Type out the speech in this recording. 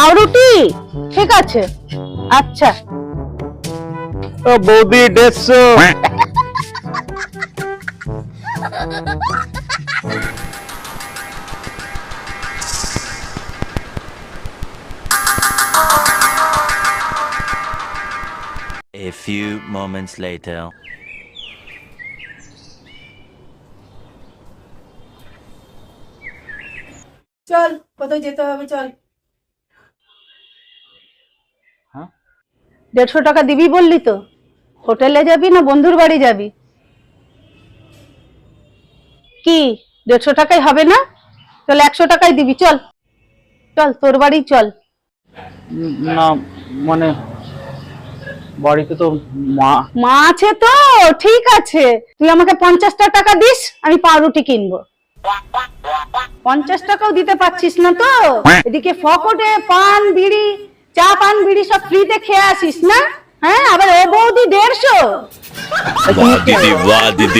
পাউরুটি? ঠিক আছে। আচ্ছা। ও বৌদি দেড়শো A few moments later. চল কোথায় যেতে হবে চল। দেড়শো টাকা দিবি বললি তো? হোটেলে যাবি না বন্ধুর বাড়ি যাবি? কি দেড়শো টাকায় হবে না? চল একশো টাকায় দিবি চল। চল তোর বাড়ি চল। না মানে বাড়িতে তো মা। মা আছে তো ঠিক আছে। তুই আমাকে পঞ্চাশটা টাকা দিস আমি পাউরুটি কিনবো। পঞ্চাশ টাকাও দিতে পারছিস না তো? এদিকে ফকটে পান বিড়ি চা পান, বিড়ি সব ফ্রিতে খেয়ে আসিস না? হ্যাঁ? আবার ও বৌদি দেড়শো? দিদি দিদি।